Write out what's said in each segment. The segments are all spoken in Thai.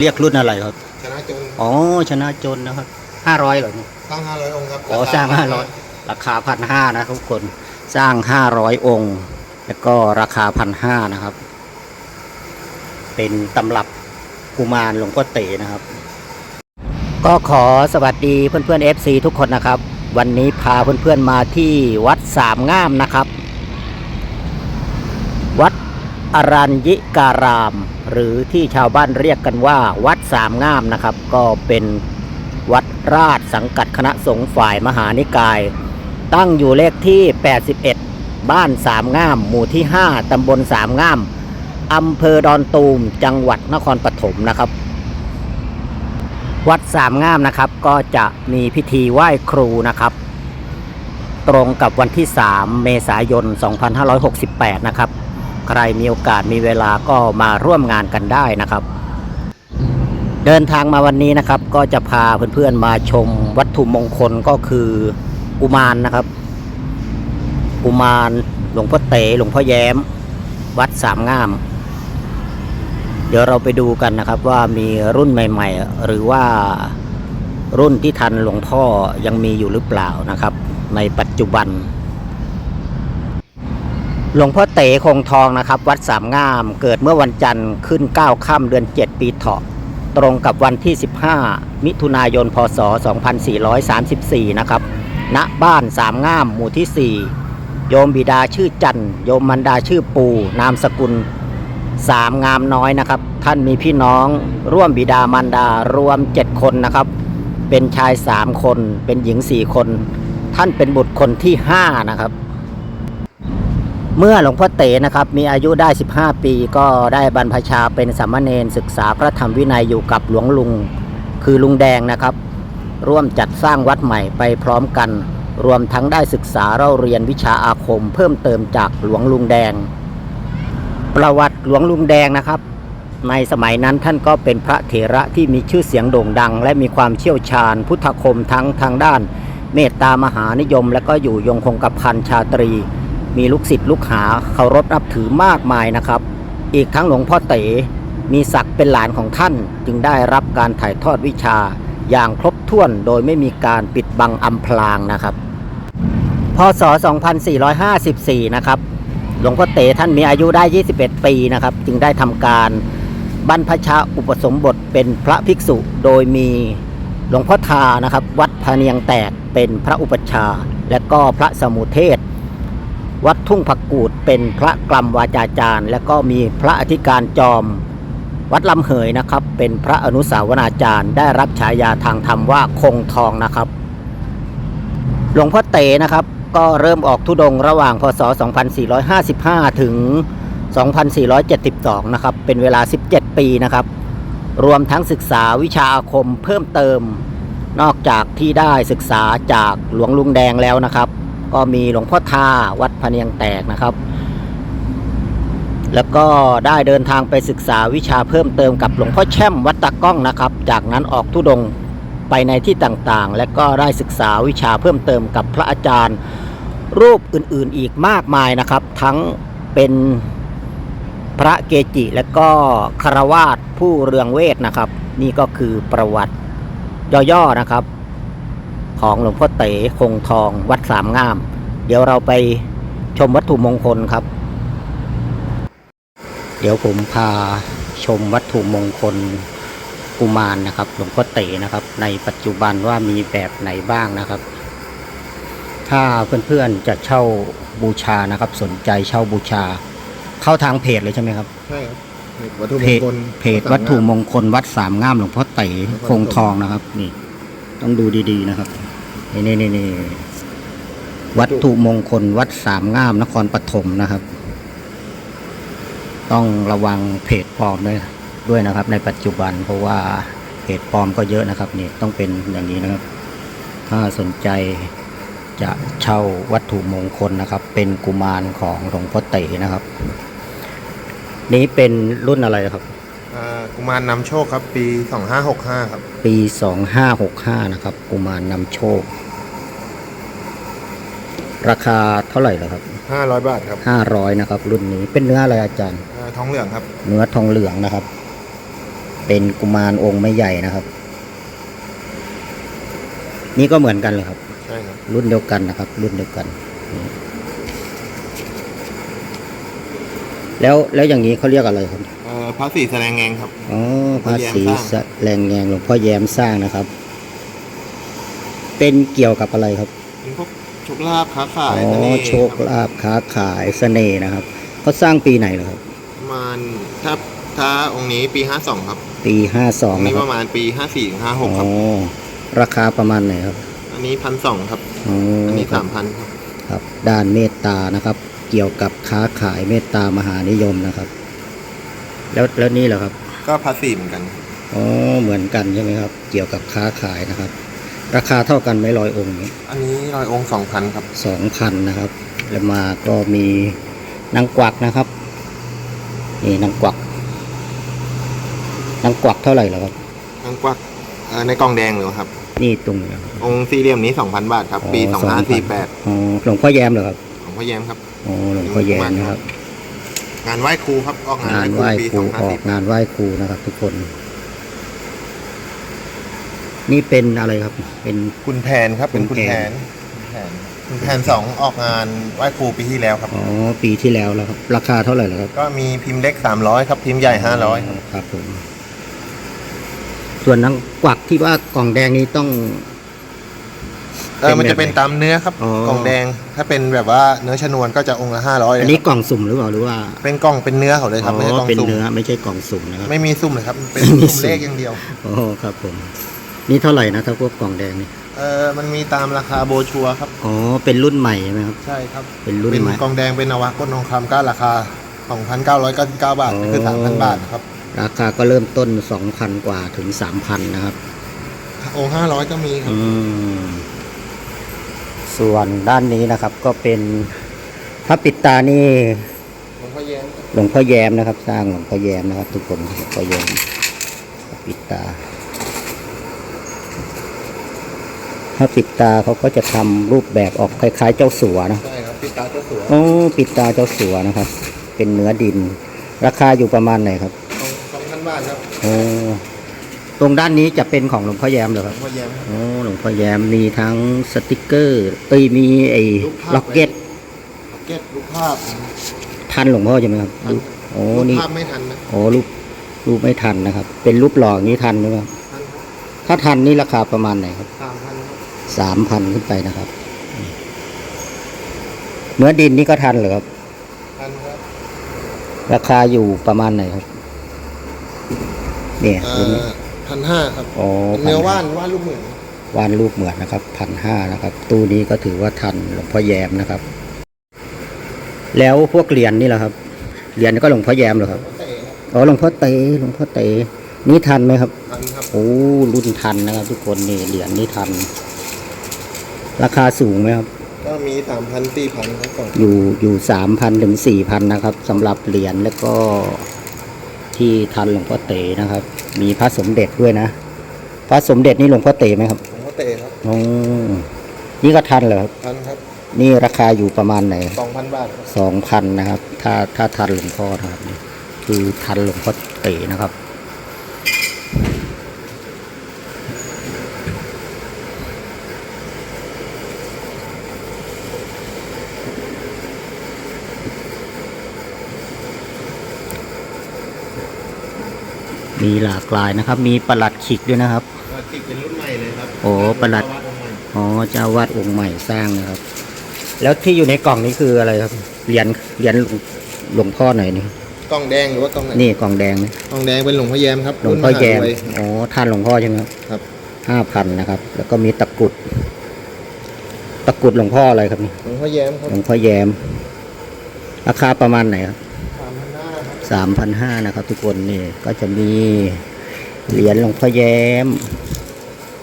เรียกรุ่นอะไรครับ ชนะจนอ๋อ ชนะจนนะครับห้าร้อยเหรอเนี่ยสร้างห้าร้อยองค์ครับอ๋อสร้างห้าร้อยราคาพันห้านะครับทุกคนสร้างห้าร้อยองค์ แล้วก็ราคาพันห้านะครับ เป็นตำรับกุมารหลวงพ่อเต๋นะครับ ก็ขอสวัสดีเพื่อนๆ FC ทุกคนนะครับ วันนี้พาเพื่อนๆมาที่วัดสามงามนะครับ วัด อรัญญิการาม หรือที่ชาวบ้านเรียกกันว่า วัดสามงามนะครับ ก็เป็นวัดราชสังกัดคณะสงฆ์ฝ่ายมหานิกาย ตั้งอยู่เลขที่ 81 บ้านสามงาม หมู่ที่ 5 ตำบลสามงามอำเภอดอนตูม จังหวัดนครปฐมนะครับ วัดสามงามนะครับ ก็จะมีพิธีไหว้ครูนะครับ ตรงกับวันที่ 3 เมษายน 2568 นะครับ ใครมีโอกาสมีเวลาก็มาร่วมงานกันได้นะครับ เดินทางมาวันนี้นะครับ ก็จะพาเพื่อนๆมาชมวัตถุมงคลก็คือกุมารนะครับกุมารหลวงพ่อเต๋หลวงพ่อแย้ม วัดสามงาม เดี๋ยวเราไปดูกันนะครับว่ามีรุ่นใหม่ ๆ หรือว่ารุ่นที่ทันหลวงพ่อยังมีอยู่หรือเปล่านะครับ ในปัจจุบัน หลวงพ่อเต๋คงทองนะครับ วัดสามงามเกิดเมื่อวันจันทร์ขึ้น 9 ค่ำเดือน 7 ปีเถาะ ตรงกับวันที่ 15 มิถุนายน พศ 2434 นะครับ ณ บ้านสามงามหมู่ที่ 4 โยมบิดาชื่อจันทร์โยมมันดาชื่อปู นามสกุลสามงามน้อยนะครับ ท่านมีพี่น้องร่วมบิดามารดารวม 7 คนนะครับ เป็นชาย 3 คน เป็นหญิง 4 คน ท่านเป็นบุตรคนที่ 5 นะครับ เมื่อหลวงพ่อเต๋นะครับมีอายุได้ 15 ปีก็ได้บรรพชาเป็นสามเณรศึกษาพระธรรมวินัยอยู่กับหลวงลุง คือลุงแดงนะครับ ร่วมจัดสร้างวัดใหม่ไปพร้อมกัน รวมทั้งได้ศึกษาเล่าเรียนวิชาอาคม เพิ่มเติมจากหลวงลุงแดง ประวัติหลวงลุงแดงนะครับ ในสมัยนั้นท่านก็เป็นพระเถระที่มีชื่อเสียงโด่งดัง และมีความเชี่ยวชาญ พุทธคมทั้งทางด้าน เมตตามหานิยม และก็อยู่ยงคงกระพันชาตรี มีลูกศิษย์ลูกหาเคารพนับถือมากมายนะครับ อีกทั้งหลวงพ่อเต๋มีศักดิ์เป็นหลานของท่านจึงได้รับการถ่ายทอดวิชาอย่างครบถ้วนโดยไม่มีการปิดบังอำพรางนะครับ พศ 2454 นะครับ หลวงพ่อเต๋ท่านมีอายุได้ 21 ปีนะครับ จึงได้ทำการบรรพชาอุปสมบทเป็นพระภิกษุโดยมีหลวงพ่อทานะครับ วัดพะเนียงแตกเป็นพระอุปชฌาย์และก็พระสมุเทศ วัดทุ่งผักกูดเป็นพระกลัมวาจาจารย์ และก็มีพระอธิการจอม วัดลำเหยนะครับ เป็นพระอนุสาวนาจารย์ ได้รับฉายาทางธรรมว่าคงทองนะครับ หลวงพ่อเต๋นะครับ ก็เริ่มออกทุดงระหว่างพศ 2455 ถึง 2472 นะครับ เป็นเวลา 17 ปีนะครับ รวมทั้งศึกษาวิชาอาคมเพิ่มเติม นอกจากที่ได้ศึกษาจากหลวงลุงแดงแล้วนะครับ ก็มีหลวงพ่อทาวัดพะเนียงแตกนะครับ แล้วก็ได้เดินทางไปศึกษาวิชาเพิ่มเติมกับหลวงพ่อแช่มวัดตะก้องนะครับ จากนั้นออกทุดงไปในที่ต่างๆ และก็ได้ศึกษาวิชาเพิ่มเติมกับพระอาจารย์ รูปอื่นๆอีกมากมายนะครับ ทั้งเป็นพระเกจิและก็คารวาสผู้เรืองเวทนะครับ นี่ก็คือประวัติย่อๆนะครับ ของหลวงพ่อเต๋คงทองวัดสามงาม เดี๋ยวเราไปชมวัตถุมงคลครับ เดี๋ยวผมพาชมวัตถุมงคลกุมารนะครับ หลวงพ่อเต๋นะครับ ในปัจจุบันว่ามีแบบไหนบ้างนะครับ ถ้าเพื่อนๆจะเช่าบูชานะครับ สนใจเช่าบูชา เข้าทางเพจเลยใช่ไหมครับใช่ครับวัตถุมเพงจคลเพจวัตถุมงคลวัดสามงามหลวงพ่อเต๋คงทองนะครับ นี่ ต้องดูดีๆนะครับ นี่นี่นี่นี่วัตถุมงคลวัดสามงามนครปฐมนะครับ ต้องระวังเพจปลอมด้วยด้วยนะครับ ในปัจจุบัน เพราะว่าเพจปลอมก็เยอะนะครับนี่ต้องเป็นอย่างนี้นะครับ ถ้าสนใจจะเช่าวัตถุมงคลนะครับ เป็นกุมารของหลวงพ่อเต๋นะครับ นี้เป็นรุ่นอะไรครับ กุมารนำโชคครับ ปี 2565 ครับ ปี 2565 นะครับ กุมารนำโชค ราคาเท่าไหร่ล่ะครับ 500 บาทครับ 500 นะครับ รุ่นนี้เป็นเนื้ออะไรอาจารย์อ่าทองเหลืองครับ เนื้อทองเหลืองนะครับ เป็นกุมารองค์ไม่ใหญ่นะครับ นี่ก็เหมือนกันเลยครับ ใช่ครับ รุ่นเดียวกันนะครับ รุ่นเดียวกันนี่แล้วแล้วอย่างนี้เขาเรียกอะไรครับเอ่อพระศรีแสดงแงงครับ อ๋อภาษีหลวงพ่อแย้มสร้างแรงแงงหลวงพ่อแย้มสร้างนะครับ เป็นเกี่ยวกับอะไรครับเป็นพวกโชคลาภค้าขาอ๋ยอเสน่ห์โชคลาภค้าขายเสน่ห์นะครับเขาสร้างปีไหนเหรอครับ ประมาณถ้าถ้าองค์นี้ปี52ครับปีห้าสอองงค์นะนี้คปรับระมาณปี54ถึงอ๋อ56ครับราคาประมาณไหนครับอันนี้พันสองครับ อ๋ออันนี้ครัสาบมพันครับ ครับ ด้านเมตตานะครับ เกี่ยวกับค้าขายเมตตามหานิยมนะครับ แล้วแล้วนี่เหรอครับ ก็พระศรีเหมือนกันครับอ๋อเหมือนกันใช่ไหมครับ เกี่ยวกับค้าขายนะครับ ราคาเท่ากันไหมร้อยองค์นี้อันนี้รอยองค์สองพันครับ สองพันนะครับ แล้วมาก็มีนางกวักนะครับนี่นางกวักนางกวักเท่าไหร่เหรอครับ นางกวักเอ่อในกล่องแดงเลยครับ นี่ตรงนี้ครับ องค์สี่เหลี่ยมนี้2,000บาทครับ ปีอ๋อ2,000 2548อ๋อหลวงพ่อแย้มเหรอครับของพ่อแย้มครับ อ๋อหลวงพ่อแย้มนะครับ งานไหว้ครูครับออกงานงานไหไหว้ว้ครูปีครูออก2548งานไหว้ครูนะครับ ทุกคน นี่เป็นอะไรครับ เป็นคุณแผนครับ เป็นคุคุณณแผแผนนคุณแผนคุณแผนสองออกงานไหว้ครูปีที่แล้วครับอ๋อปีที่แล้วแล้วครับ ราคาเท่าไหร่แล้วครับ ก็มีพิมพ์เล็ก300ครับ พิมพ์ใหญ่500ครับครับผมส่วนนางกวักที่ว่ากล่องแดงนี้ต้อง เออมันจะเป็นตามเนื้อครับ อ๋อ กล่องแดง ถ้าเป็นแบบว่าเนื้อชนวนก็จะองค์ละ500เลอัยนคนี้รับกล่องสุ่มหรือเปล่าหรือว่าเป็นกล่องเป็นเนื้อเขาเลยครับไม่ใช่กล่องเป็นสุ่มเนื้อไม่ใช่กล่องสุ่มนะครับ ไม่มีสุ่มเลยครับเป็นไม่มีสุ่มสุ่มเลขอย่างเดียวโอ้ครับผม นี่เท่าไหร่นะถ้าพวกกล่องแดงนี่เออมันมีตามราคาโบรชัวร์ครับ อ๋อเป็นรุ่นใหม่ใช่ไหมครับ ใช่ครับ เป็นรุ่นเป็นใหม่ กล่องแดงเป็นนวะก้นทองคำก็ราคา 2,999 บาทอ๋อ คือ 3,000 บาทครับราคาก็เริ่มต้น 2,000 กว่าถึง 3,000 นะครับ องค์500 ก็มีครับ อืม ส่วนด้านนี้นะครับก็เป็นพระปิดตานี่หลวงพ่อแย้มครับหลวงพ่อแย้มนะครับ สร้างหลวงพ่อแย้มนะครับ ทุกคนหลวงพ่อแย้มพระปิดตาพระปิดตาเขาก็จะทำรูปแบบออกคล้าย ๆ เจ้าสัวนะใช่ครับปิดตาเจ้าสัวโอ้ปิดตาเจ้าสัวนะครับ เป็นเนื้อดิน ราคาอยู่ประมาณไหนครับ2,000บาทครับโอ้ ตรงด้านนี้จะเป็นของหลวงพ่อแย้มเหรอหคลรัวบงพ่อแย้มครับโอ้หลวงพ่อแย้มมีทั้งสติกเกอร์ เอ้ยมีไอ้รูปภาพ ล็อกเก็ตล็อกเก็ตรูปภาพทันหลวงพ่อใช่ไหมครับรูปโอ้รูปนี่ภาพไม่ทันนะโอ้รูปรูปไม่ทันนะครับ เป็นรูปหล่ออย่างนี้ทันหรือเปล่าทันครับถ้าทันนี่ราคาประมาณไหนครับ3,000ครับสามพันขึ้นไปนะครับเนื้อดินนี่ก็ทันเหรอครับ ทันครับราคาอยู่ประมาณไหนครับ เนี่ยเอ่ตัวนี้อ พันห้าครับอ๋อเนื้อว่านว่านลูกเหมือนวานรูปเหมือนนะครับพันห้านะครับ ตู้นี้ก็ถือว่าทันหลวงพ่อแยมนะครับ แล้วพวกเหรียญนี่แหละครับเหรียญก็หลวงพ่อแยมเหรอครับเตะครับอ๋อหลวงพ่อเตหลวงพ่อเตนี่ทันไหมครับทันครับโอ้รุ่นทันนะครับ ทุกคนนี่เหรียญนี่ทัน ราคาสูงไหมครับ ก็มีสามพันสี่พันครับก่อนอยู่อยู่สามพันถึงสี่พันนะครับสำหรับเหรียญแล้วก็ ที่ทันหลวงพ่อเตนะครับ มีพระสมเด็จด้วยนะ พระสมเด็จนี่หลวงพ่อเตไหมครับหลวงพ่อเตะครับอ๋อนี่ก็ทันเหรอครับทันครับ นี่ราคาอยู่ประมาณไหนสองพันบาทครับสองพันนะครับ ถ้าถ้าทันหลวงพ่อนะครับนี่คือทันหลวงพ่อเตนะครับ มีหลากหลายนะครับ มีประหลัดขิกด้วยนะครับติดเป็นรุ่นใหม่เลยครับโอ้ประหลัดวัดองค์ใหม่อ๋อเจ้าวาดองค์ใหม่สร้างนะครับ แล้วที่อยู่ในกล่องนี้คืออะไรครับเหรียญเหรียญหลวงหลวงพ่อไหนนี่กล้องแดงหรือว่ากล้องไหนนี่กล่องแดงนี่กล้องแดงเป็นหลวงพ่อแย้มครับหลวงพ่อแยมรุ่นมหารวยอ๋อท่านหลวงพ่อใช่ไหมครับครับห้าพันนะครับ แล้วก็มีตะกรุดตะกรุดหลวงพ่ออะไรครับนี่หลวงพ่อแย้มครับหลวงพ่อแยม ราคาประมาณไหนครับามพันห้านะครับ ทุกคนนี่ก็จะมีเหรียญหลวงพ่อแย้ม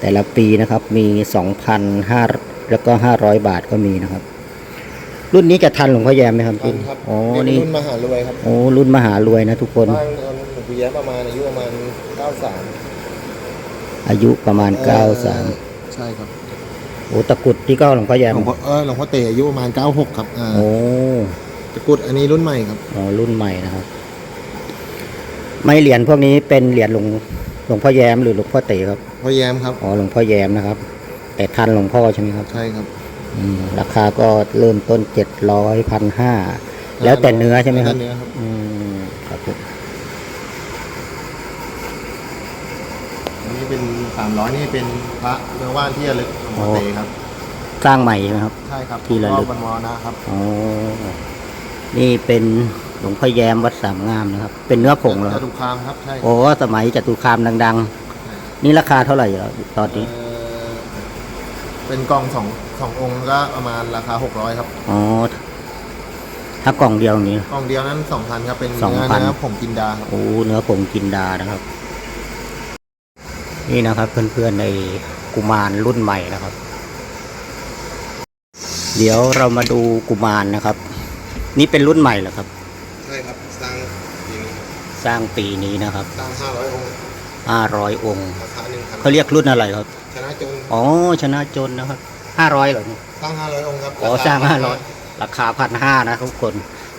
แต่ละปีนะครับมีสองพันห้าแล้วก็ห้าร้อยบาทก็มีนะครับ รุ่นนี้จะทันหลวงพ่อแย้มไหมครับพี่ครับโอนี่รุ่นมหารวยครับโอ้รุ่นมหารวยนะทุกคนบ้านหลวงพ่อแย้มประมาณอายุประมาณเก้าสามอายุประมาณเก้าสามใช่ครับโอ้ตะกุดที่ก็หลวงพ่อแย้มหลวงพ่อเออหลวงพ่อเตอายุประมาณเก้าหกครับโอ้ตะกุดอันนี้รุ่นใหม่ครับ อ๋อ รุ่นใหม่นะครับ ไม่เหรียญพวกนี้เป็นเหรียญหลวงหลวงพ่อแย้มหรือหลวงพ่อเต๋ครับพ่อแยมครับอ๋อหลวงพ่อแย้มนะครับ แต่ทันหลวงพ่อใช่ไหมครับใช่ครับอืมราคาก็เริ่มต้นเจ็ดร้อยพันห้าแล้วแต่เนื้อใช่ไหมครับแล้วแต่เนื้อครับอืมครับผมอันนี้เป็นสามร้อยนี่เป็นพระเนื้อว่านที่ระลึกหลวงพ่อเตครับ สร้างใหม่ใช่ไหมครับ ใช่ครับที่ระลึกรอบวันมรนะครับอ๋อนี่เป็น หลวงพ่อแย้มวัดสามงามนะครับ เป็นเนื้อผงเหรอคจะรับถูกคามครับใช่โอ้สมัยจตุคามดัง ๆ นี่ราคาเท่าไหร่เหรอตอนนี้ เอ่อเป็นกล่องสองสององค์ก็ประมาณราคาหกร้อยครับอ๋อ ถ้ากล่องเดียวอย่างนี้ กล่องเดียวนั้นสองพันครับเป็นสองเนื้อพันเนื้อผงกินดาครับ โอ้เนื้อผงกินดานะครับ นี่นะครับ เพื่อนๆในกุมารรุ่นใหม่นะครับ เดี๋ยวเรามาดูกุมารนะครับ นี่เป็นรุ่นใหม่เหรอครับ ใช่ครับ สร้างปีนี้ครับ สร้างปีนี้นะครับสร้างห้าร้อยองค์ห้าร้อยองค์ราคาหนึ่งพันเขาเรียกรุ่นอะไรครับ ชนะจนอ๋อชนะจนนะครับห้าร้อยเหรอเนี่ยสร้างห้าร้อยองค์ครับอ๋อสร้างห้าร้อยราคาพันห้านะทุกคน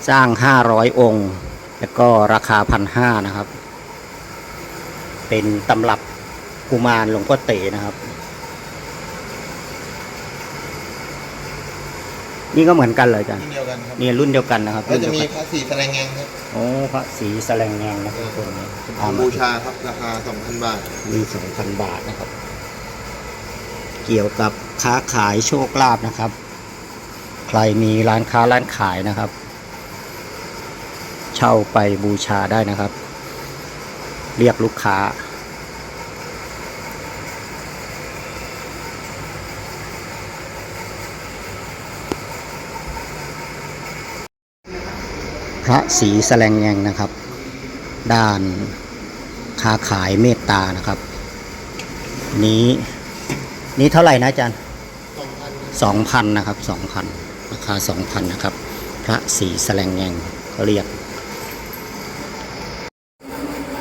สร้างห้าร้อยองค์ แล้วก็ราคาพันห้านะครับ เป็นตำรับกุมารหลวงพ่อเต๋นะครับ นี่ก็เหมือนกันเลยจันที่เดียวกันครับนี่รุ่นเดียวกันนะครับแล้วจะมีรุ่นเดียวกันพระสีแสลงแงงครับโอ้พระสีแสลงแงงนะทุกคนทำบูชาครับราคาสองพันบาทมีสองพันบาทนะครับ เกี่ยวกับค้าขายโชคลาภนะครับ ใครมีร้านค้าร้านขายนะครับ เช่าไปบูชาได้นะครับ เรียกลูกค้า ระศรีแสลงแงงนะครับ ด้านค้าขายเมตตานะครับ นี้นี้เท่าไหร่นะอาจารย์สองพันสองพันนะครับสองพันราคาสองพันนะครับ พระศรีแสลงแงงเขาเรียก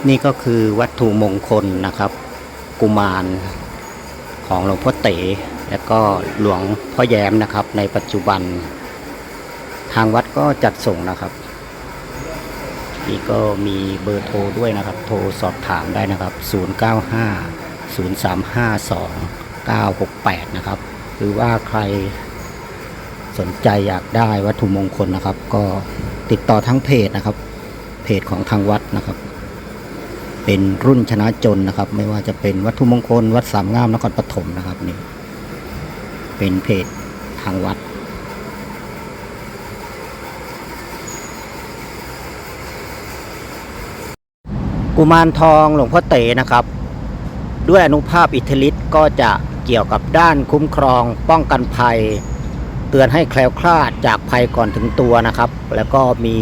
นี่ก็คือวัตถุมงคลนะครับ กุมารของหลวงพ่อเต๋และก็หลวงพ่อแย้มนะครับ ในปัจจุบันทางวัดก็จัดส่งนะครับ นี่ก็มีเบอร์โทรด้วยนะครับ โทรสอบถามได้นะครับ 095 0352 968 นะครับ หรือว่าใครสนใจอยากได้วัตถุมงคลนะครับ ก็ติดต่อทั้งเพจนะครับ เพจของทางวัดนะครับ เป็นรุ่นชนะจนนะครับ ไม่ว่าจะเป็นวัตถุมงคล วัดสามงามนครปฐมนะครับนี่เป็นเพจทางวัด กุมารทองหลวงพ่อเต๋นะครับ ด้วยอนุภาพอิทธิฤทธิ์ก็จะเกี่ยวกับด้านคุ้มครอง ป้องกันภัย เตือนให้แคล้วคลาดจากภัยก่อนถึงตัวนะครับ แล้วก็มี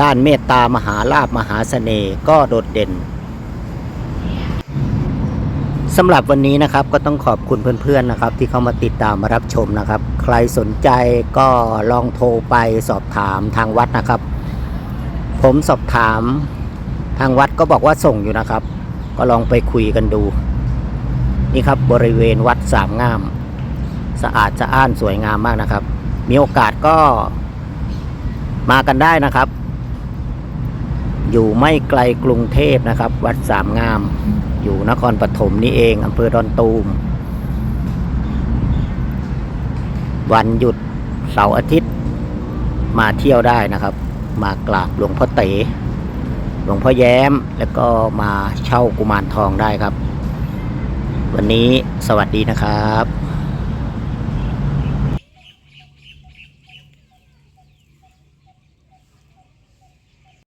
ด้านเมตตามหาลาภมหาเสน่ห์ก็โดดเด่นสำหรับวันนี้นะครับก็ต้องขอบคุณเพื่อนๆนะครับ ที่เข้ามาติดตามมารับชมนะครับ ใครสนใจก็ลองโทรไปสอบถามทางวัดนะครับ ผมสอบถาม ทางวัดก็บอกว่าส่งอยู่นะครับ ก็ลองไปคุยกันดู นี่ครับบริเวณวัดสามงาม สะอาดสะอ้านสวยงามมากนะครับ มีโอกาสก็มากันได้นะครับ อยู่ไม่ไกลกรุงเทพนะครับ วัดสามงาม อยู่นครปฐมนี่เองอำเภอดอนตูม วันหยุดเสาร์อาทิตย์ มาเที่ยวได้นะครับ มากราบหลวงพ่อเต๋ หลวงพ่อแย้มแล้วก็มาเช่ากุมารทองได้ครับ วันนี้สวัสดีนะครับ